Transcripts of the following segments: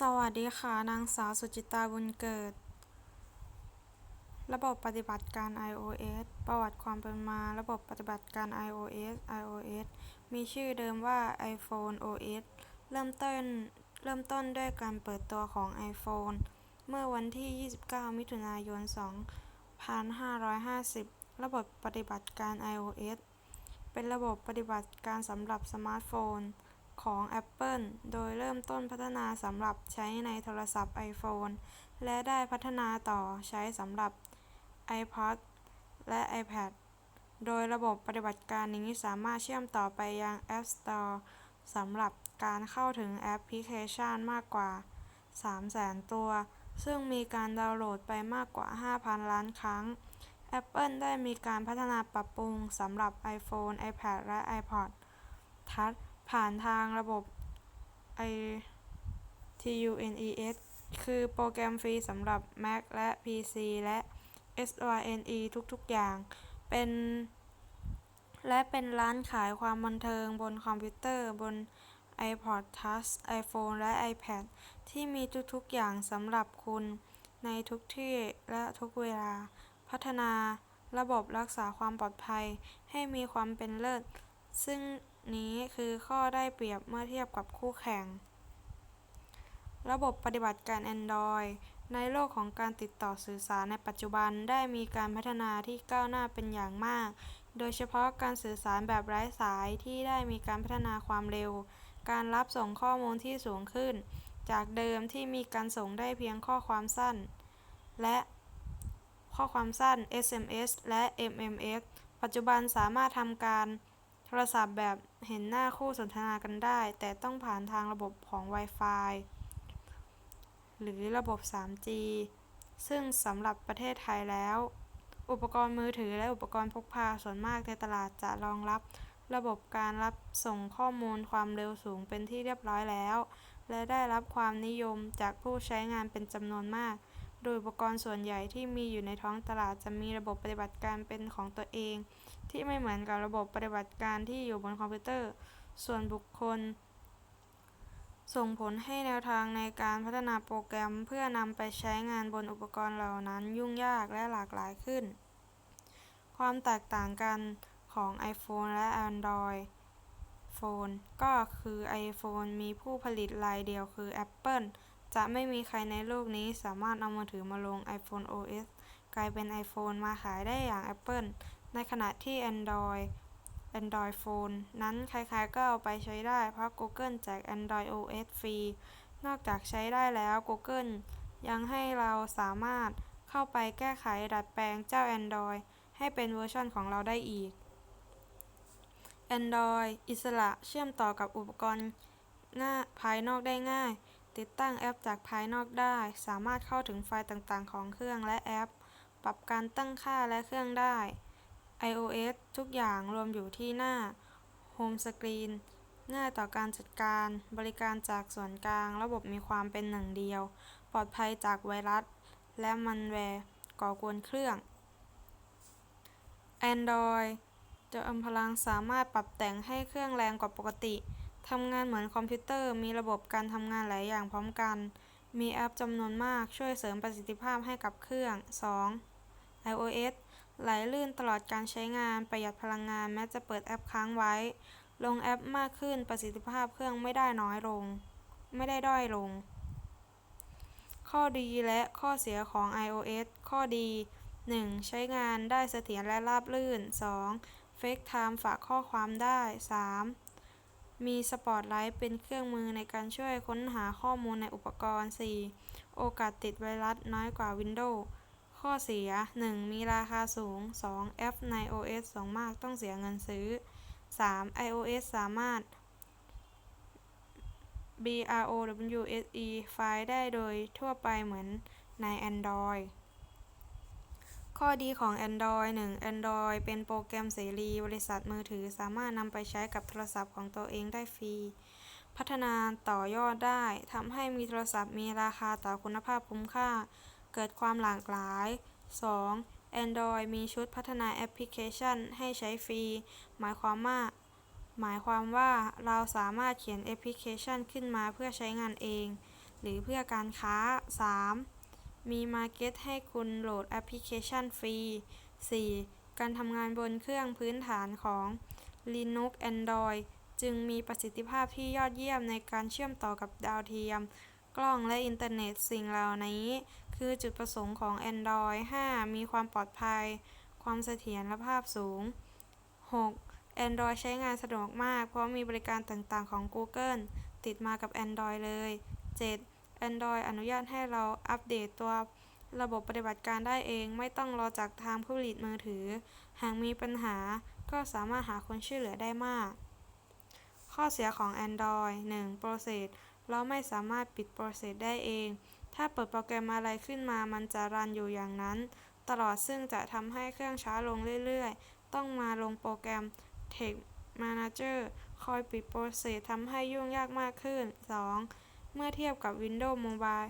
สวัสดีค่ะ นางสาวสุจิตาบุญเกิด ระบบปฏิบัติการ iOS ประวัติความเป็นมา ระบบปฏิบัติการ iOS iOS มีชื่อเดิมว่า iPhone OS เริ่มต้น เริ่มต้นด้วยการเปิดตัวของ iPhone เมื่อวันที่ 29 มิถุนายน 2550 ระบบปฏิบัติการ iOS เป็นระบบปฏิบัติการสำหรับสมาร์ทโฟน ของ Apple โดยเริ่มต้นพัฒนาสำหรับใช้ในโทรศัพท์ iPhone และได้พัฒนาต่อใช้สำหรับ iPod และ iPad โดยระบบปฏิบัติการนี้สามารถเชื่อมต่อไปยัง App Store สำหรับการเข้าถึงแอปพลิเคชันมากกว่า 300,000 ตัว ซึ่งมีการดาวน์โหลดไปมากกว่า 5,000 ล้านครั้ง Apple ได้มีการพัฒนาปรับปรุงสำหรับ iPhone, iPad และ iPod Touch ผ่านทางระบบ iTunes คือโปรแกรมฟรีสำหรับ Mac และ PC และ Symfony ทุกๆ อย่าง เป็น และเป็นร้านขายความบันเทิงบนคอมพิวเตอร์บน iPod Touch iPhone และ iPad ที่มีทุกๆ อย่างสำหรับคุณในทุกที่และทุกเวลา พัฒนาระบบรักษาความปลอดภัยให้มีความเป็นเลิศ ซึ่ง นี้คือข้อได้เปรียบเมื่อเทียบกับคู่แข่ง ระบบปฏิบัติการ Android ในโลกของการติดต่อสื่อสารในปัจจุบันได้มีการพัฒนาที่ก้าวหน้าเป็นอย่างมาก โดยเฉพาะการสื่อสารแบบไร้สายที่ได้มีการพัฒนาความเร็ว การรับส่งข้อมูลที่สูงขึ้น จากเดิมที่มีการส่งได้เพียงข้อความสั้น และข้อความสั้น SMS และ MMS ปัจจุบันสามารถทำการ โทรศัพท์แบบเห็นหน้าคู่สนทนากันได้ แต่ต้องผ่านทางระบบของ Wi-Fi หรือระบบ 3G ซึ่งสำหรับประเทศไทยแล้ว อุปกรณ์มือถือและอุปกรณ์พกพาส่วนมากในตลาดจะรองรับระบบการรับส่งข้อมูลความเร็วสูงเป็นที่เรียบร้อยแล้ว และได้รับความนิยมจากผู้ใช้งานเป็นจำนวนมาก โดยอุปกรณ์ส่วนใหญ่ที่มีอยู่ในท้องตลาดจะมีระบบปฏิบัติการเป็นของตัวเอง ที่ไม่เหมือนกับระบบปฏิบัติการที่อยู่บนคอมพิวเตอร์ ส่วนบุคคล ส่งผลให้แนวทางในการพัฒนาโปรแกรมเพื่อนำไปใช้งานบนอุปกรณ์เหล่านั้นยุ่งยากและหลากหลายขึ้น ความแตกต่างกันของ iPhone และ Android Phone ก็คือ iPhone มีผู้ผลิตรายเดียวคือ Apple จะไม่มีใครในโลกนี้สามารถเอามือถือมาลง iPhone OS กลายเป็น iPhone มาขายได้อย่าง Apple ในขณะที่ Android Android Phone นั้นใครๆก็เอาไปใช้ได้ เพราะ Google แจก Android OS ฟรี นอกจากใช้ได้แล้ว Google ยังให้เราสามารถเข้าไปแก้ไขดัดแปลงเจ้า Android ให้เป็นเวอร์ชันของเราได้อีก Android อิสระเชื่อมต่อกับอุปกรณ์ภายนอกได้ง่าย ติดตั้งแอปจากภายนอกได้ สามารถเข้าถึงไฟล์ต่างๆ ของเครื่องและแอป ปรับการตั้งค่าและเครื่องได้ iOS ทุกอย่างรวมอยู่ที่หน้าโฮมสกรีนง่ายต่อการจัดการ บริการจากส่วนกลาง ระบบมีความเป็นหนึ่งเดียว ปลอดภัยจากไวรัส และมัลแวร์ก่อกวนเครื่อง Android เติมพลังสามารถปรับแต่งให้เครื่องแรงกว่าปกติ ทำงานเหมือนคอมพิวเตอร์ มีระบบการทำงานหลายอย่างพร้อมกัน มีแอปจำนวนมากช่วยเสริมประสิทธิภาพให้กับเครื่อง 2. iOS ไหลลื่นตลอดการใช้งาน ประหยัดพลังงานแม้จะเปิดแอปค้างไว้ ลงแอปมากขึ้นประสิทธิภาพเครื่องไม่ได้น้อยลง ไม่ได้ด้อยลง ข้อดีและข้อเสียของ iOS ข้อดี 1. ใช้งานได้เสถียรและราบรื่น 2. FaceTime ฝากข้อความได้ 3. มี Spotlight เป็นเครื่องมือในการช่วยค้นหาข้อมูลในอุปกรณ์ 4. โอกาสติดไวรัสน้อยกว่า Windows ข้อเสีย 1. มีราคาสูง 2. แอปใน OS ส่วนมากต้องเสียเงินซื้อ 3. iOS สามารถ browse ไฟล์ได้โดยทั่วไปเหมือนใน Android ข้อดีของ Android 1. Android เป็นโปรแกรมเสรี บริษัทมือถือสามารถนำไปใช้กับโทรศัพท์ของตัวเองได้ฟรี พัฒนาต่อยอดได้ ทำให้มีโทรศัพท์มีราคาต่อคุณภาพคุ้มค่า เกิดความหลากหลาย 2. Android มีชุดพัฒนาแอปพลิเคชันให้ใช้ฟรี หมายความว่า หมายความว่าเราสามารถเขียนแอปพลิเคชันขึ้นมาเพื่อใช้งานเอง หรือเพื่อการค้า 3. มีมาร์เก็ตให้คุณโหลดแอปพลิเคชันฟรี 4. การทำงานบนเครื่องพื้นฐานของ Linux Android จึงมีประสิทธิภาพที่ยอดเยี่ยมในการเชื่อมต่อกับดาวเทียม กล้องและอินเทอร์เน็ตสิ่งเหล่านี้ คือจุดประสงค์ของ Android 5. มีความปลอดภัย ความเสถียรภาพสูง 6. Android ใช้งานสะดวกมาก เพราะมีบริการต่างๆของ Google ติดมากับ Android เลย 7. Android อนุญาตให้เราอัปเดตตัวระบบปฏิบัติการได้เอง ไม่ต้องรอจากทางผู้ผลิตมือถือ หากมีปัญหาก็สามารถหาคนช่วยเหลือได้มาก ข้อเสียของ Android 1. โปรเซสเราไม่สามารถปิดโปรเซสได้เอง ถ้าเปิดโปรแกรมอะไรขึ้นมามันจะรันอยู่อย่างนั้น ตลอดซึ่งจะทำให้เครื่องช้าลงเรื่อยๆ ต้องมาลงโปรแกรม Text Manager คอยปิดโปรเซสทำให้ยุ่งยากมากขึ้น 2. เมื่อเทียบกับ Windows Mobile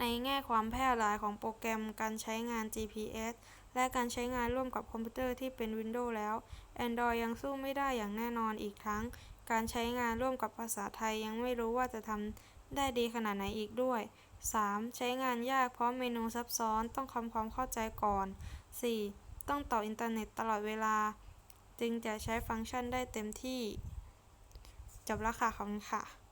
ในแง่ความแพร่หลายของโปรแกรมการใช้งาน GPS และการใช้งานร่วมกับคอมพิวเตอร์ที่เป็น Windows แล้ว Android ยังสู้ไม่ได้อย่างแน่นอนอีกทั้ง การใช้งานร่วมกับภาษาไทยยังไม่รู้ว่าจะทำ ได้ดีขนาดไหนอีกด้วย 3. ใช้งานยากเพราะเมนูซับซ้อนต้องทำความเข้าใจก่อน 4. ต้องต่ออินเทอร์เน็ตตลอดเวลา จึงจะใช้ฟังก์ชันได้เต็มที่ จบแล้วค่ะขอบคุณค่ะ